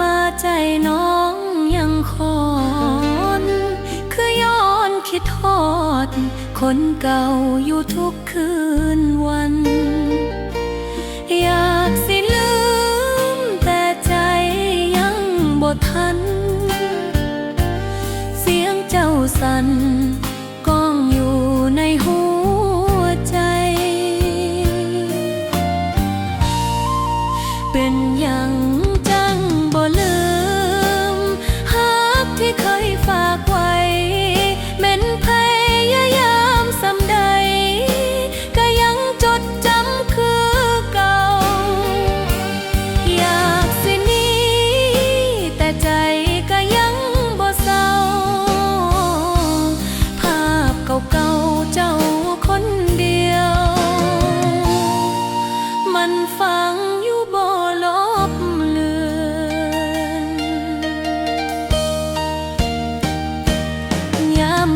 มาใจน้องยังคอนคือย้อนคิดทอด คนเก่าอยู่ทุกคืนวัน อยากสิลืมแต่ใจยังบ่ทัน เสียงเจ้าสั่น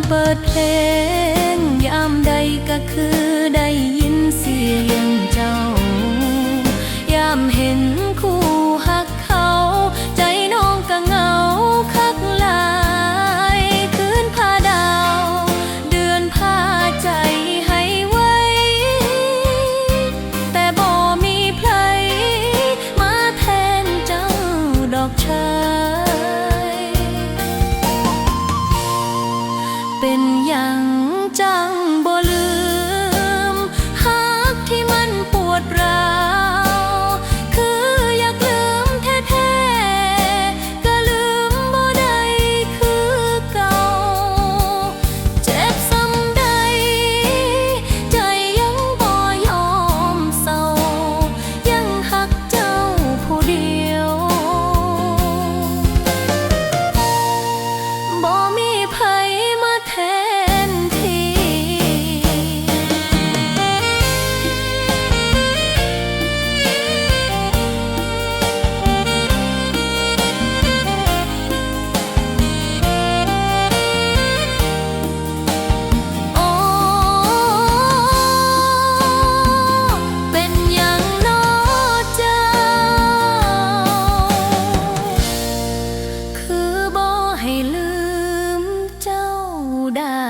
เปิดเพลง ยามใดก็คือได้ยินเสียงเจ้า ยามเห็น ได้